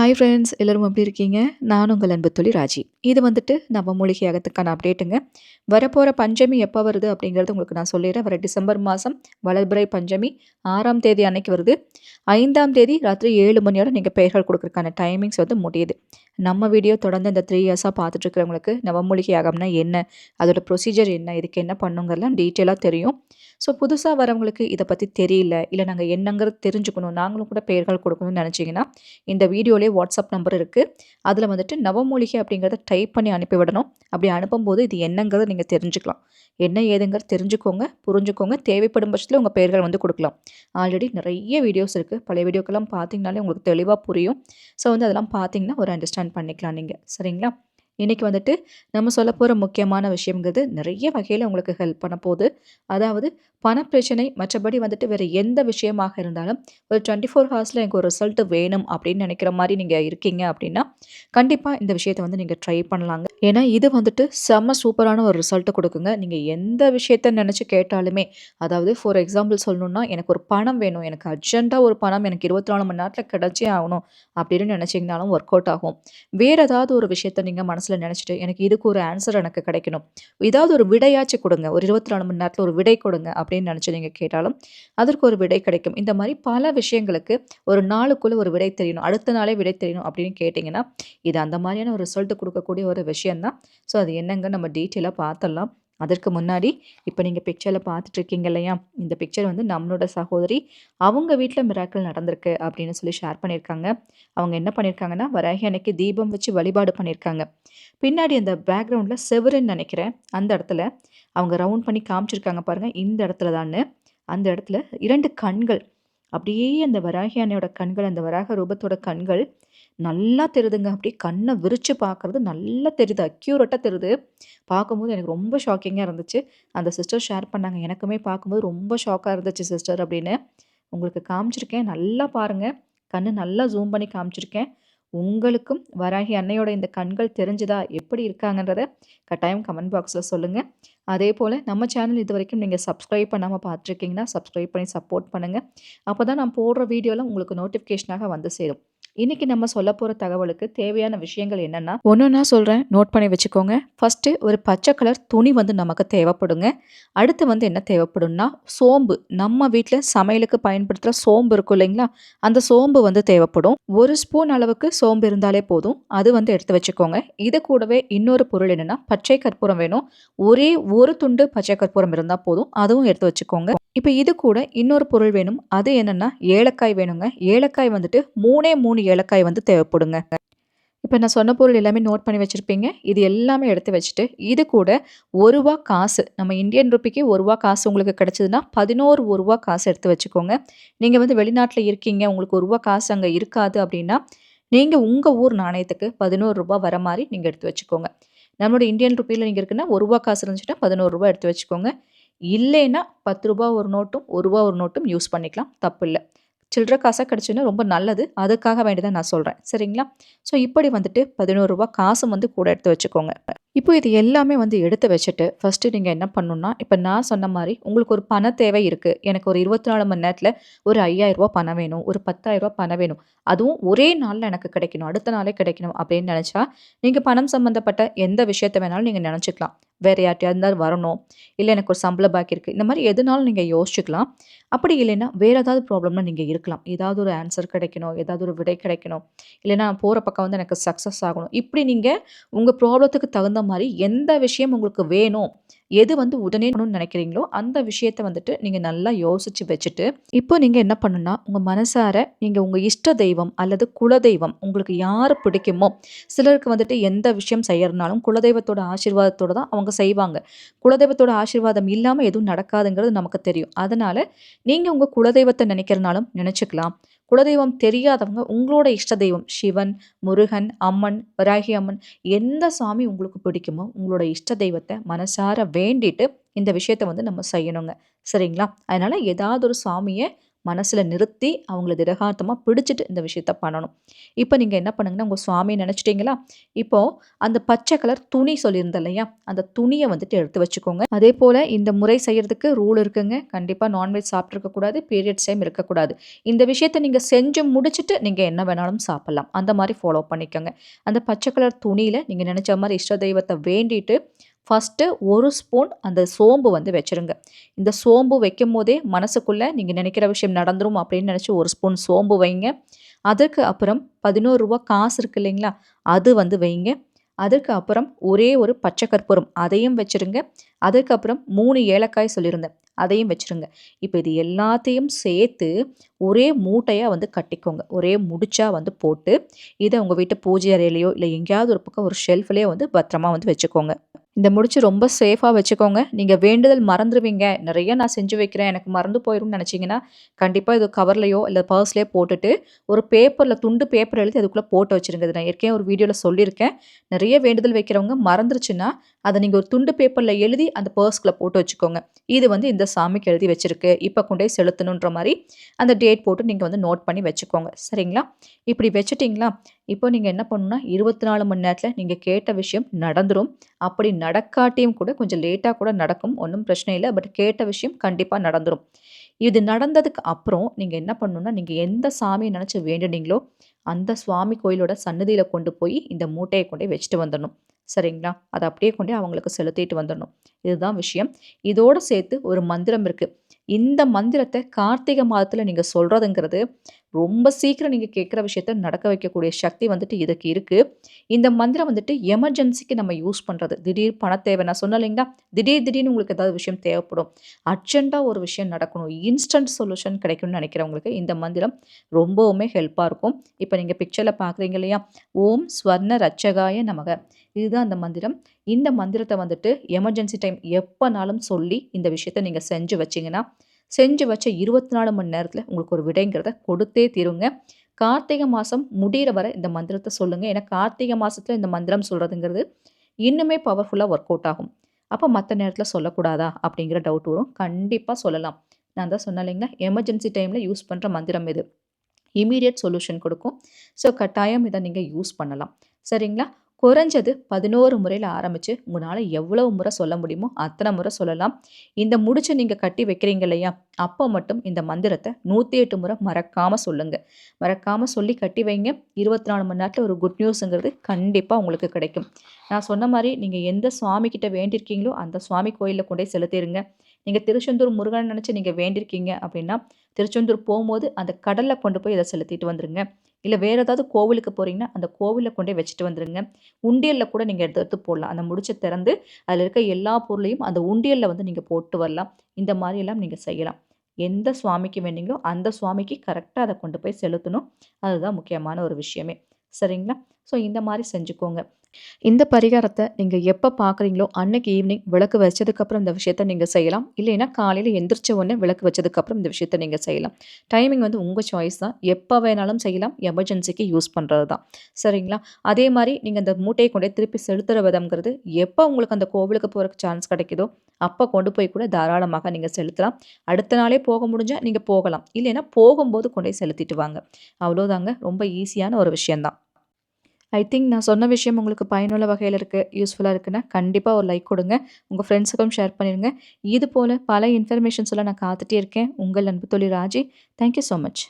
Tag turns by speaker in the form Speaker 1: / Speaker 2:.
Speaker 1: Hi friends எல்லோரும் எப்படி இருக்கீங்க? நான் உங்கள் அன்பு தொழில் ராஜி. இது வந்துட்டு நம்ம மூலிகை அகத்துக்கான அப்டேட்டுங்க வரப்போகிற பஞ்சமி எப்போ வருது அப்படிங்கிறது உங்களுக்கு நான் சொல்லிடுறேன். வர டிசம்பர் மாதம் வளர்பிறை பஞ்சமி ஆறாம் தேதி அன்னைக்கு வருது. ஐந்தாம் தேதி ராத்திரி ஏழு மணியோட நீங்கள் பெயர்கள் கொடுக்குறதுக்கான டைமிங்ஸ் வந்து முடியுது. நம்ம வீடியோ தொடர்ந்து இந்த த்ரீ இயர்ஸாக பார்த்துட்ருக்கிறவங்களுக்கு நவமூலிகை அகம்னா என்ன? அதோட ப்ரொசீஜர் என்ன? இதுக்கு என்ன பண்ணுங்கிறதுலாம் டீட்டெயிலாக தெரியும். ஸோ புதுசாக வரவங்களுக்கு இதை பற்றி தெரியல இல்லை நாங்கள் என்னங்கிறது தெரிஞ்சுக்கணும் நாங்களும் கூட பெயர்கள் கொடுக்கணும்னு நினச்சிங்கன்னா இந்த வீடியோலேயே வாட்ஸ்அப் நம்பர் இருக்குது அதில் வந்துட்டு நவமூலிகை அப்படிங்கிறத டைப் பண்ணி அனுப்பிவிடணும் அப்படி அனுப்பும்போது இது என்னங்கிறத நீங்கள் தெரிஞ்சுக்கலாம். என்ன ஏதுங்கிறது தெரிஞ்சுக்கோங்க புரிஞ்சுக்கோங்க. தேவைப்படும் பட்சத்தில் உங்கள் பெயர்கள் வந்து கொடுக்கலாம். ஆல்ரெடி நிறைய வீடியோஸ் இருக்குது பழைய வீடியோக்கெல்லாம் பார்த்தீங்கனாலே உங்களுக்கு தெளிவாக புரியும். ஸோ வந்து அதெல்லாம் பார்த்தீங்கன்னா ஒரு அண்டர்ஸ்டாண்ட் பண்ணிக்கலாம் நீங்கள் சரிங்களா? இன்றைக்கி வந்துட்டு நம்ம சொல்ல போகிற முக்கியமான விஷயங்கிறது நிறைய வகையில் உங்களுக்கு ஹெல்ப் பண்ண போகுது. அதாவது பணப்பிரச்சனை மற்றபடி வந்துட்டு வேறு எந்த விஷயமாக இருந்தாலும் ஒரு டுவெண்ட்டி ஃபோர் ஹவர்ஸில் எனக்கு ஒரு ரிசல்ட் வேணும் அப்படின்னு நினைக்கிற மாதிரி நீங்கள் இருக்கீங்க அப்படின்னா கண்டிப்பாக இந்த விஷயத்தை வந்து நீங்கள் ட்ரை பண்ணலாங்க. ஏன்னா இது வந்துட்டு செம்ம சூப்பரான ஒரு ரிசல்ட்டை கொடுக்குங்க. நீங்கள் எந்த விஷயத்த நினச்சி கேட்டாலுமே அதாவது ஃபார் எக்ஸாம்பிள் சொல்லணுன்னா எனக்கு ஒரு பணம் வேணும். எனக்கு அர்ஜென்ட்டாக ஒரு பணம் எனக்கு இருபத்தி நாலு மணி நேரத்தில் கிடச்சே ஆகணும் அப்படின்னு நினச்சிங்கனாலும் ஒர்க் அவுட் ஆகும். வேறு ஏதாவது ஒரு விஷயத்த நீங்கள் மனசில் நினச்சிட்டு எனக்கு இதுக்கு ஒரு ஆன்சர் எனக்கு கிடைக்கணும். ஏதாவது ஒரு விடையாச்சு கொடுங்க. ஒரு இருபத்தி நாலு மணி நேரத்தில் ஒரு விடை கொடுங்க அப்படின்னு நினச்சி நீங்கள் கேட்டாலும் அதற்கு ஒரு விடை கிடைக்கும். இந்த மாதிரி பல விஷயங்களுக்கு ஒரு நாளுக்குள்ளே ஒரு விடை தெரியணும். அடுத்த நாளே விடை தெரியணும் அப்படின்னு கேட்டிங்கன்னா இது அந்த மாதிரியான ஒரு ரிசல்ட் கொடுக்கக்கூடிய ஒரு விஷயம் விஷயந்தான். ஸோ அது என்னங்க? நம்ம டீட்டெயிலாக பார்த்துடலாம் அதற்கு முன்னாடி இப்போ நீங்கள் பிக்சரில் பார்த்துட்ருக்கீங்க இல்லையா? இந்த பிக்சர் வந்து நம்மளோட சகோதரி அவங்க வீட்டில் மிராக்கள் நடந்திருக்கு அப்படின்னு சொல்லி ஷேர் பண்ணியிருக்காங்க. அவங்க என்ன பண்ணியிருக்காங்கன்னா வராகி அன்னைக்கு தீபம் வச்சு வழிபாடு பண்ணியிருக்காங்க. பின்னாடி அந்த பேக்ரவுண்டில் செவருன்னு நினைக்கிறேன். அந்த இடத்துல அவங்க ரவுண்ட் பண்ணி காமிச்சிருக்காங்க பாருங்கள் இந்த இடத்துல தான்னு. அந்த இடத்துல இரண்டு கண்கள். அப்படியே அந்த வராகி அன்னையோட கண்கள் அந்த வராக ரூபத்தோட கண்கள் நல்லா தெரியுதுங்க. அப்படியே கண்ணை விரித்து பார்க்குறது நல்லா தெரியுது. அக்யூரட்டாக தெரியுது. பார்க்கும்போது எனக்கு ரொம்ப ஷாக்கிங்காக இருந்துச்சு. அந்த சிஸ்டர் ஷேர் பண்ணாங்க. எனக்குமே பார்க்கும்போது ரொம்ப ஷாக்காக இருந்துச்சு சிஸ்டர் அப்படின்னு. உங்களுக்கு காமிச்சிருக்கேன். நல்லா பாருங்கள் கண்ணு நல்லா ஜூம் பண்ணி காமிச்சிருக்கேன். உங்களுக்கும் வராகி அன்னையோட இந்த கண்கள் தெரிஞ்சுதா? எப்படி இருக்காங்கன்றத கட்டாயம் கமெண்ட் பாக்ஸில் சொல்லுங்கள் அதே போல் நம்ம சேனல் இது வரைக்கும் நீங்கள் சப்ஸ்கிரைப் பண்ணாமல் பார்த்துருக்கீங்கன்னா சப்ஸ்கிரைப் பண்ணி சப்போர்ட் பண்ணுங்கள் அப்போ தான் நான் போடுற வீடியோவில் உங்களுக்கு நோட்டிஃபிகேஷனாக வந்து சேரும். இன்னைக்கு நம்ம சொல்ல போற தகவலுக்கு தேவையான விஷயங்கள் என்னென்னா ஒன்று நான் சொல்கிறேன் நோட் பண்ணி வச்சுக்கோங்க. ஃபர்ஸ்ட் ஒரு பச்சை கலர் துணி வந்து நமக்கு தேவைப்படுங்க. அடுத்து வந்து என்ன தேவைப்படும்னா சோம்பு. நம்ம வீட்டில் சமையலுக்கு பயன்படுத்துகிற சோம்பு இருக்கும் இல்லைங்களா? அந்த சோம்பு வந்து தேவைப்படும். ஒரு ஸ்பூன் அளவுக்கு சோம்பு இருந்தாலே போதும். அது வந்து எடுத்து வச்சுக்கோங்க. இது கூடவே இன்னொரு பொருள் என்னன்னா பச்சை கற்பூரம் வேணும். ஒரே ஒரு துண்டு பச்சை கற்பூரம் இருந்தால் போதும். அதுவும் எடுத்து வச்சுக்கோங்க. இப்போ இது கூட இன்னொரு பொருள் வேணும். அது என்னென்னா ஏலக்காய் வேணுங்க. ஏலக்காய் வந்துட்டு மூணே மூணு ஏலக்காய் வந்து தேவைப்படுங்க. இப்போ நான் சொன்ன பொருள் எல்லாமே நோட் பண்ணி வச்சுருப்பீங்க. இது எல்லாமே எடுத்து வச்சுட்டு இது கூட ஒரு ரூபா காசு நம்ம இந்தியன் ருப்பிக்கு ஒரு ரூபா காசு உங்களுக்கு கிடச்சிதுன்னா பதினோரு ஒரு ரூபா காசு எடுத்து வச்சுக்கோங்க. நீங்கள் வந்து வெளிநாட்டில் இருக்கீங்க உங்களுக்கு ஒரு ரூபா காசு அங்கே இருக்காது அப்படின்னா நீங்கள் உங்கள் ஊர் நாணயத்துக்கு பதினோரு ரூபா வர மாதிரி நீங்கள் எடுத்து வச்சுக்கோங்க. நம்மளோட இந்தியன் ருப்பியில் நீங்கள் இருக்குன்னா ஒரு ரூபா காசு இருந்துச்சுன்னா பதினோரு ரூபா எடுத்து வச்சுக்கோங்க. இல்லைன்னா பத்து ரூபா ஒரு நோட்டும் ஒரு ரூபா ஒரு நோட்டும் யூஸ் பண்ணிக்கலாம். தப்பு இல்லை சில்லற காசாக கிடச்சுன்னா ரொம்ப நல்லது. அதுக்காக வேண்டி தான் நான் சொல்கிறேன் சரிங்களா? ஸோ இப்படி வந்துட்டு பதினோரு ரூபா காசும் வந்து கூட எடுத்து வச்சுக்கோங்க. இப்போ இது எல்லாமே வந்து எடுத்து வச்சுட்டு ஃபஸ்ட்டு நீங்கள் என்ன பண்ணணும்னா இப்போ நான் சொன்ன மாதிரி உங்களுக்கு ஒரு பண தேவை இருக்குது எனக்கு ஒரு இருபத்தி நாலு மணி நேரத்தில் ஒரு ஐயாயிரரூபா பணம் வேணும் ஒரு பத்தாயிரரூபா பணம் வேணும். அதுவும் ஒரே நாளில் எனக்கு கிடைக்கணும். அடுத்த நாளே கிடைக்கணும் அப்படின்னு நினச்சா நீங்கள் பணம் சம்மந்தப்பட்ட எந்த விஷயத்த வேணாலும் நீங்கள் நினச்சிக்கலாம். வேறு யார்ட்டையா இருந்தாலும் வரணும். இல்லை எனக்கு ஒரு சம்பள பாக்கி இருக்குது இந்த மாதிரி எதுனாலும் நீங்கள் யோசிச்சுக்கலாம். அப்படி இல்லைன்னா வேறு ஏதாவது ப்ராப்ளம்னா நீங்கள் இருக்கலாம். ஏதாவது ஒரு ஆன்சர் கிடைக்கணும். ஏதாவது ஒரு விடை கிடைக்கணும். இல்லைன்னா போகிற பக்கம் வந்து எனக்கு சக்ஸஸ் ஆகணும். இப்படி நீங்கள் உங்கள் ப்ராப்ளத்துக்கு தகுந்த மாதிரி எந்த விஷயம் உங்களுக்கு வேணும்? எது வந்து உடனே நினைக்கிறீங்களோ அந்த விஷயத்த வந்துட்டு நீங்கள் நல்லா யோசிச்சு வச்சுட்டு இப்போ நீங்கள் என்ன பண்ணுன்னா உங்கள் மனசார நீங்கள் உங்கள் இஷ்ட தெய்வம் அல்லது குலதெய்வம் உங்களுக்கு யார் பிடிக்குமோ சிலருக்கு வந்துட்டு எந்த விஷயம் செய்யறதுனாலும் குலதெய்வத்தோட ஆசீர்வாதத்தோட தான் அவங்க செய்வாங்க. குலதெய்வத்தோட ஆசீர்வாதம் இல்லாமல் எதுவும் நடக்காதுங்கிறது நமக்கு தெரியும். அதனால் நீங்கள் உங்கள் குலதெய்வத்தை நினைக்கிறனாலும் நினச்சிக்கலாம். குலதெய்வம் தெரியாதவங்க உங்களோட இஷ்ட தெய்வம் சிவன் முருகன் அம்மன் வராகி அம்மன் எந்த சாமி உங்களுக்கு பிடிக்குமோ உங்களோட இஷ்ட தெய்வத்தை மனசார வேண்டிட்டு இந்த விஷயத்த வந்து நம்ம செய்யணுங்க. சரிங்களா? அதனால் ஏதாவது ஒரு சாமியை மனசில் நிறுத்தி அவங்கள திடகார்த்தமாக பிடிச்சிட்டு இந்த விஷயத்த பண்ணணும். இப்போ நீங்கள் என்ன பண்ணுங்கன்னா உங்கள் சுவாமியை நினச்சிட்டிங்களா? இப்போது அந்த பச்சை கலர் துணி சொல்லியிருந்தேன் இல்லையா? அந்த துணியை வந்துட்டு எடுத்து வச்சுக்கோங்க. அதே போல் இந்த முறை செய்கிறதுக்கு ரூல் இருக்குங்க. கண்டிப்பாக நான்வெஜ் சாப்பிட்ருக்கக்கூடாது பீரியட்ஸ் டைம் இருக்கக்கூடாது இந்த விஷயத்தை நீங்கள் செஞ்சு முடிச்சுட்டு நீங்கள் என்ன வேணாலும் சாப்பிட்லாம். அந்த மாதிரி ஃபாலோ பண்ணிக்கோங்க. அந்த பச்சை கலர் துணியில் நீங்கள் நினச்ச மாதிரி இஷ்ட தெய்வத்தை வேண்டிட்டு ஃபஸ்ட்டு ஒரு ஸ்பூன் அந்த சோம்பு வந்து வச்சுருங்க. இந்த சோம்பு வைக்கும் போதே மனசுக்குள்ளே நீங்கள் நினைக்கிற விஷயம் நடந்துரும் அப்படின்னு நினச்சி ஒரு ஸ்பூன் சோம்பு வைங்க. அதுக்கு அப்புறம் பதினோரு ரூபா காசு இருக்கு இல்லைங்களா? அது வந்து வைங்க. அதுக்கு அப்புறம் ஒரே ஒரு பச்சை கற்பூரம் அதையும் வச்சுருங்க. அதுக்கப்புறம் மூணு ஏலக்காய் சொல்லியிருந்தேன். அதையும் வச்சுருங்க. இப்போ இது எல்லாத்தையும் சேர்த்து ஒரே மூட்டையாக வந்து கட்டிக்கோங்க. ஒரே முடிச்சாக வந்து போட்டு இதை உங்கள் வீட்டு பூஜை அறையிலையோ இல்லை எங்கேயாவது ஒரு பக்கம் ஒரு ஷெல்ஃப்லேயோ வந்து பத்திரமா வந்து வச்சுக்கோங்க. இந்த முடிச்சு ரொம்ப சேஃபாக வச்சுக்கோங்க. நீங்கள் வேண்டுதல் மறந்துடுவீங்க நிறைய நான் செஞ்சு வைக்கிறேன். எனக்கு மறந்து போயிடும்னு நினச்சிங்கன்னா கண்டிப்பாக இது கவர்லையோ இல்லை பர்ஸ்லேயோ போட்டுட்டு ஒரு பேப்பரில் துண்டு பேப்பர் எழுதி அதுக்குள்ளே போட்டு வச்சுருங்க. நான் ஏற்கனவே ஒரு வீடியோவில் சொல்லியிருக்கேன். நிறைய வேண்டுதல் வைக்கிறவங்க மறந்துருச்சுன்னா அதை நீங்கள் ஒரு துண்டு பேப்பரில் எழுதி அந்த பர்ஸ்கில் போட்டு வச்சுக்கோங்க. இது வந்து இந்த சாமிக்கு எழுதி வச்சுருக்கு. இப்போ கொண்டே செலுத்தணுன்ற மாதிரி அந்த டேட் போட்டு நீங்கள் வந்து நோட் பண்ணி வச்சுக்கோங்க. சரிங்களா? இப்படி வச்சுட்டிங்களா? இப்போ நீங்கள் என்ன பண்ணணும்னா இருபத்தி நாலு மணி நேரத்தில் நீங்கள் கேட்ட விஷயம் நடந்துடும் அப்படி நடக்காட்டியும் கூட கொஞ்சம் லேட்டாக கூட நடக்கும். ஒன்றும் பிரச்சனை இல்லை. பட் கேட்ட விஷயம் கண்டிப்பாக நடந்துடும் இது நடந்ததுக்கு அப்புறம் நீங்கள் என்ன பண்ணணும்னா நீங்கள் எந்த சாமியை நினச்சி வேண்டுனீங்களோ அந்த சுவாமி கோயிலோட சன்னதியில் கொண்டு போய் இந்த மூட்டையை கொண்டு வச்சுட்டு வந்துடணும். சரிங்களா? அதை அப்படியே கொண்டு அவங்களுக்கு செலுத்திட்டு வந்துடணும். இதுதான் விஷயம். இதோடு சேர்த்து ஒரு மந்திரம் இருக்குது இந்த மந்திரத்தை கார்த்திகை மாதத்தில் நீங்கள் சொல்கிறதுங்கிறது ரொம்ப சீக்கிரம் நீங்கள் கேட்குற விஷயத்த நடக்க வைக்கக்கூடிய சக்தி வந்துட்டு இதுக்கு இருக்குது இந்த மந்திரம் வந்துட்டு எமர்ஜென்சிக்கு நம்ம யூஸ் பண்ணுறது திடீர் பண தேவை நான் சொன்ன இல்லைங்களா? திடீர் திடீர்னு உங்களுக்கு ஏதாவது விஷயம் தேவைப்படும். அர்ஜெண்ட்டாக ஒரு விஷயம் நடக்கணும். இன்ஸ்டன்ட் சொல்யூஷன் கிடைக்கும்னு நினைக்கிறவங்களுக்கு இந்த மந்திரம் ரொம்பவுமே ஹெல்ப்பாக இருக்கும். இப்போ நீங்கள் பிக்சரில் பார்க்குறீங்க இல்லையா? ஓம் ஸ்வர்ண ரச்சகாய நமக. இதுதான் அந்த மந்திரம். இந்த மந்திரத்தை வந்துட்டு எமர்ஜென்சி டைம் எப்போனாலும் சொல்லி இந்த விஷயத்த நீங்கள் செஞ்சு வச்சிங்கன்னா செஞ்சு வச்ச இருபத்தி நாலு மணி நேரத்தில் உங்களுக்கு ஒரு விடைங்கிறத கொடுத்தே தீருங்க. கார்த்திகை மாதம் முடிகிற வரை இந்த மந்திரத்தை சொல்லுங்கள் ஏன்னா கார்த்திகை மாதத்தில் இந்த மந்திரம் சொல்கிறதுங்கிறது இன்னுமே பவர்ஃபுல்லாக ஒர்க் அவுட் ஆகும். அப்போ மற்ற நேரத்தில் சொல்லக்கூடாதா? அப்படிங்கிற டவுட் வரும். கண்டிப்பாக சொல்லலாம். நான் தான் சொன்னேன் இல்லைங்களா? எமர்ஜென்சி டைமில் யூஸ் பண்ணுற மந்திரம் இது இமீடியட் சொல்யூஷன் கொடுக்கும். ஸோ கட்டாயம் இதை நீங்கள் யூஸ் பண்ணலாம். சரிங்களா? குறைஞ்சது பதினோரு முறையில் ஆரம்பித்து உங்களால் எவ்வளவு முறை சொல்ல முடியுமோ அத்தனை முறை சொல்லலாம். இந்த முடிச்சு நீங்கள் கட்டி வைக்கிறீங்க இல்லையா? அப்போ மட்டும் இந்த மந்திரத்தை நூற்றி எட்டு முறை மறக்காமல் சொல்லுங்கள் மறக்காமல் சொல்லி கட்டி வைங்க. இருபத்தி நாலு மணி நேரத்தில் ஒரு குட் நியூஸுங்கிறது கண்டிப்பாக உங்களுக்கு கிடைக்கும். நான் சொன்ன மாதிரி நீங்கள் எந்த சுவாமிக்கிட்ட வேண்டியிருக்கீங்களோ அந்த சுவாமி கோயிலில் கொண்டே செலுத்திடுங்க நீங்கள் திருச்செந்தூர் முருகன் நினச்சி நீங்கள் வேண்டியிருக்கீங்க அப்படின்னா திருச்செந்தூர் போகும்போது அந்த கடலில் கொண்டு போய் இதை செலுத்திட்டு வந்துடுங்க இல்லை வேறு ஏதாவது கோவிலுக்கு போகிறீங்கன்னா அந்த கோவிலில் கொண்டே வச்சுட்டு வந்துடுங்க உண்டியலில் கூட நீங்கள் எடுத்து எடுத்து போடலாம். அந்த முடிச்சை திறந்து அதில் இருக்க எல்லா பொருளையும் அந்த உண்டியலில் வந்து நீங்கள் போட்டு வரலாம். இந்த மாதிரியெல்லாம் நீங்கள் செய்யலாம். எந்த சுவாமிக்கு வேணுங்களோ அந்த சுவாமிக்கு கரெக்டாக அதை கொண்டு போய் செலுத்தணும். அதுதான் முக்கியமான ஒரு விஷயமே. சரிங்களா? ஸோ இந்த மாதிரி செஞ்சுக்கோங்க. இந்த பரிகாரத்தை நீங்கள் எப்போ பார்க்குறீங்களோ அன்னைக்கு ஈவினிங் விளக்கு வச்சதுக்கப்புறம் இந்த விஷயத்த நீங்கள் செய்யலாம். இல்லைன்னா காலையில் எந்திரிச்ச உடனே விளக்கு வச்சதுக்கப்புறம் இந்த விஷயத்த நீங்கள் செய்யலாம். டைமிங் வந்து உங்கள் சாய்ஸ் தான். எப்போ வேணாலும் செய்யலாம். எமர்ஜென்சிக்கு யூஸ் பண்ணுறது தான் சரிங்களா? அதே மாதிரி நீங்கள் அந்த மூட்டையை கொண்டே திருப்பி செலுத்துகிற விதம்ங்கிறது எப்போ உங்களுக்கு அந்த கோவிலுக்கு போகிறக்கு சான்ஸ் கிடைக்குதோ அப்போ கொண்டு போய் கூட தாராளமாக நீங்கள் செலுத்தலாம். அடுத்த நாளே போக முடிஞ்சால் நீங்கள் போகலாம். இல்லைன்னா போகும்போது கொண்டே செலுத்திட்டு வாங்க. அவ்வளோதாங்க ரொம்ப ஈஸியான ஒரு விஷயந்தான் ஐ திங்க் நான் சொன்ன விஷயம் உங்களுக்கு பயனுள்ள வகையில் இருக்குது யூஸ்ஃபுல்லாக இருக்குன்னா கண்டிப்பாக ஒரு லைக் கொடுங்க. உங்கள் ஃப்ரெண்ட்ஸுக்கும் ஷேர் பண்ணிடுங்க இது போல் பல இன்ஃபர்மேஷன்ஸ் எல்லாம் நான் காத்துட்டே இருக்கேன். உங்கள் அன்பு தொழில் ராஜி தேங்க்யூ ஸோ மச்